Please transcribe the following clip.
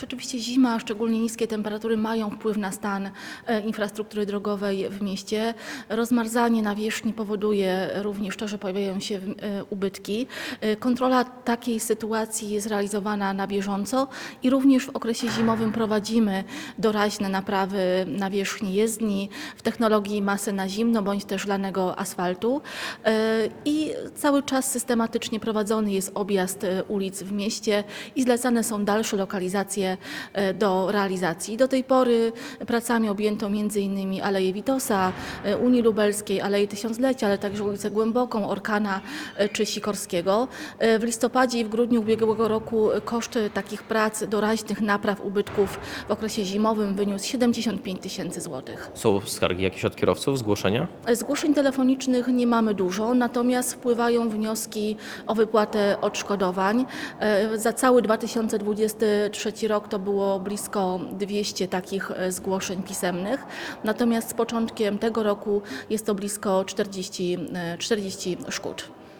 Rzeczywiście zima, szczególnie niskie temperatury mają wpływ na stan e, infrastruktury drogowej w mieście. Rozmarzanie nawierzchni powoduje również to, że pojawiają się e, ubytki. E, Kontrola takiej sytuacji jest realizowana na bieżąco i również w okresie zimowym prowadzimy doraźne naprawy nawierzchni jezdni w technologii masy na zimno bądź też lanego asfaltu i cały czas systematycznie prowadzony jest objazd ulic w mieście i zlecane są dalsze lokalizacje e, do realizacji. Do tej pory pracami objęto m.in. Aleję Witosa, e, Unii Lubelskiej, Aleję Tysiąclecia, ale także ulicę Głęboką, Orkana e, czy Sikorskiego. E, W listopadzie i w grudniu ubiegłego roku koszty takich prac doraźnych napraw ubytków w okresie zimowym wyniósł 75 tysięcy złotych. Są skargi jakieś od kierowców, zgłoszenia? Zgłoszeń telefonicznych nie mamy dużo, natomiast wpływają wnioski o wypłatę odszkodowań. Za cały 2023 rok to było blisko 200 takich e, zgłoszeń pisemnych, natomiast z początkiem tego roku jest to blisko 40, e, 40 szkód.